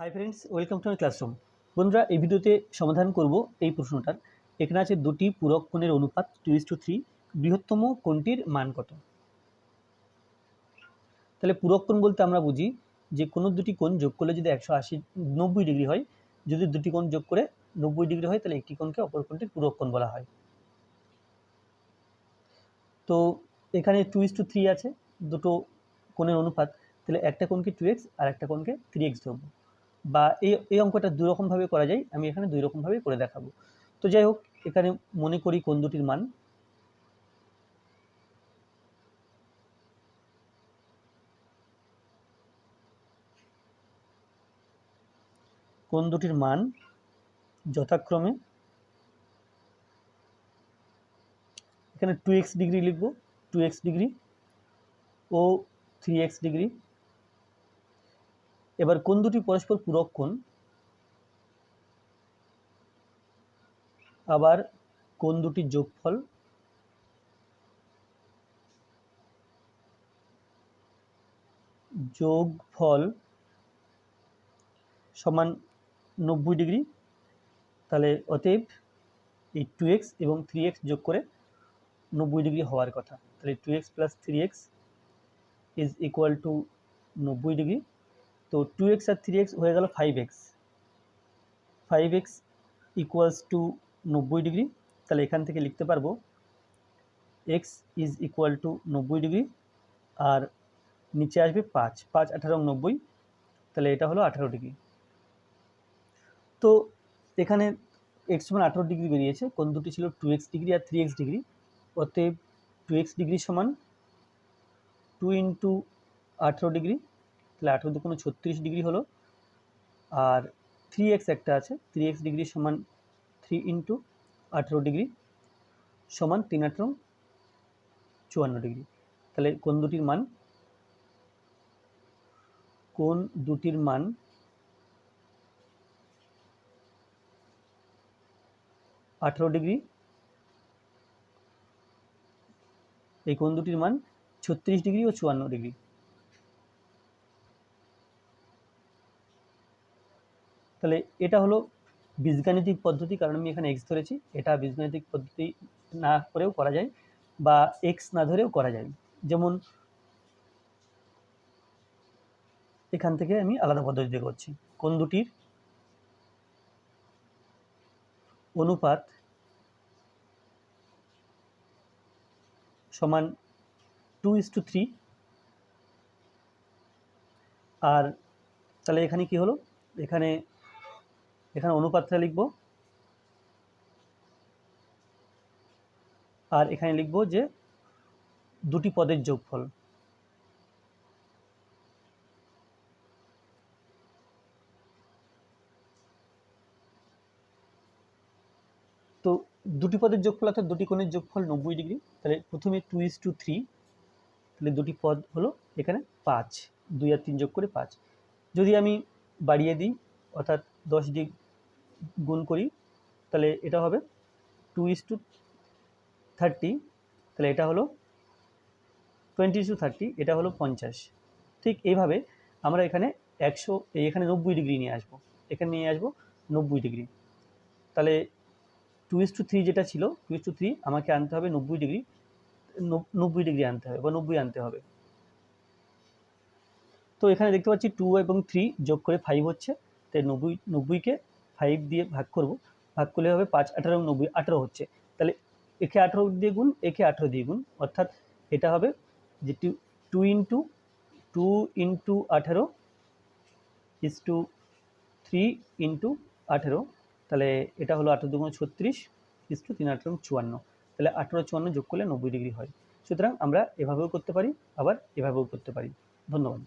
Hi friends welcome to my classroom বন্ধুরা, এই ভিডিওতে সমাধান করব এই প্রশ্নটার। এখানে আছে দুটি পূরক কোণের অনুপাত টু ইস টু থ্রি। বৃহত্তম কোণটির মান কত? তাহলে পূরক কোণ বলতে আমরা বুঝি যে কোনো দুটি কোণ যোগ করলে যদি একশো আশি নব্বই ডিগ্রি হয়, যদি দুটি কোণ যোগ করে নব্বই ডিগ্রি হয়, তাহলে একটি কোণকে অপর কোণটির পূরক কোণ বলা হয়। তো এখানে টু ইস টু থ্রি আছে, দুটো কোণের অনুপাত। তাহলে একটা কোণকে টু এক্স আর একটা কোণকে থ্রি এক্স ধরবো। বা এই এই অঙ্কটা দুই রকমভাবে করা যায়, আমি এখানে দুই রকমভাবে করে দেখাবো। তো যাই হোক, এখানে মনে করি কোন দুটির মান। কোন দুটির মান যথাক্রমে এখানে টু এক্স ডিগ্রি লিখব টু এক্স ডিগ্রি ও থ্রি এক্স ডিগ্রি এবার কোন দুটি পরস্পর পূরক কোণ? আবার কোন দুটি যোগফল? যোগফল সমান নব্বই ডিগ্রি। তাহলে অতএব এই টু এক্স এবং থ্রি এক্স যোগ করে নব্বই ডিগ্রি হওয়ার কথা। তাহলে two x plus three x is equal to নব্বই ডিগ্রি। তো টু এক্স আর থ্রি এক্স হয়ে গেল five x five x equals to নব্বই ডিগ্রি তাহলে এখান থেকে লিখতে পারব এক্স ইজ ইকুয়াল টু নব্বই ডিগ্রি আর নিচে আসবে পাঁচ। পাঁচ, আঠারো, নব্বই। তাহলে এটা হলো আঠারো ডিগ্রি তো এখানে এক্স সমান আঠারো ডিগ্রি বেরিয়েছে। কোন দুটি ছিল? টু এক্স ডিগ্রি আর থ্রি এক্স ডিগ্রি অতএব টু এক্স ডিগ্রি সমান টু ইন্টু আঠেরো ডিগ্রি তাহলে আঠেরো দুগুণ ছত্রিশ ডিগ্রি হলো। আর থ্রি এক্স একটা আছে থ্রি এক্স ডিগ্রি সমান থ্রি ইন্টু আঠেরো ডিগ্রি সমান তিন আঠেরো চুয়ান্ন ডিগ্রি। তাহলে কোন দুটির মান? কোন দুটির মান? আঠেরো ডিগ্রি। এই কোন দুটির মান? ছত্রিশ ডিগ্রি ও চুয়ান্ন ডিগ্রি। তাহলে এটা হলো বীজগাণিতিক পদ্ধতি, কারণ আমি এখানে এক্স ধরেছি, এটা বীজগাণিতিক পদ্ধতি না করেও করা যায় বা এক্স না ধরেও করা যায়। যেমন এখান থেকে আমি আলাদা পদ্ধতিতে করছি কোন দুটির অনুপাত সমান টু ইস টু থ্রি আর তাহলে এখানে কি হলো? এখানে এখানে অনুপাতটা লিখব। আর এখানে লিখব যে দুটি পদের যোগফল। তো দুটি পদের যোগফল অর্থাৎ দুটি কোণের যোগফল নব্বই ডিগ্রি, তাহলে প্রথমে টু ইস টু থ্রি তাহলে দুটি পদ হলো এখানে পাঁচ, দুই আর তিন যোগ করে পাঁচ। যদি আমি বাড়িয়ে দিই, অর্থাৎ দশ ডিগ গুণ করি, তাহলে এটা হবে টু ইস টু থার্টি তাহলে এটা হলো টোয়েন্টি টু থার্টি এটা হলো পঞ্চাশ। ঠিক এইভাবে আমরা এখানে একশো এখানে নব্বই ডিগ্রি নিয়ে আসব, এখানে নিয়ে আসব নব্বই ডিগ্রি তাহলে টু ইস টু থ্রি যেটা ছিল টু ইস টু থ্রি আমাকে আনতে হবে নব্বই ডিগ্রি নব্বই ডিগ্রি আনতে হবে বা নব্বই আনতে হবে। তো এখানে দেখতে পাচ্ছি টু এবং থ্রি যোগ করে ফাইভ হচ্ছে, তাই নব্বই নব্বইকে ফাইভ দিয়ে ভাগ করব, ভাগ করলে হবে পাঁচ, আঠারো, নব্বই, আঠারো হচ্ছে। তাহলে একে আঠারো দিয়ে গুণ, একে আঠারো দিয়ে গুণ, অর্থাৎ এটা হবে যে two two into two into আঠেরো ইস টু থ্রি ইন্টু আঠেরো, তাহলে এটা হলো আঠেরো দুগুণ ছত্রিশ ইস টু তিন আঠেরো চুয়ান্ন। তাহলে আঠেরো চুয়ান্ন যোগ করলে নব্বই ডিগ্রি হয়। সুতরাং আমরা এভাবেও করতে পারি, আবার এভাবেও করতে পারি। ধন্যবাদ।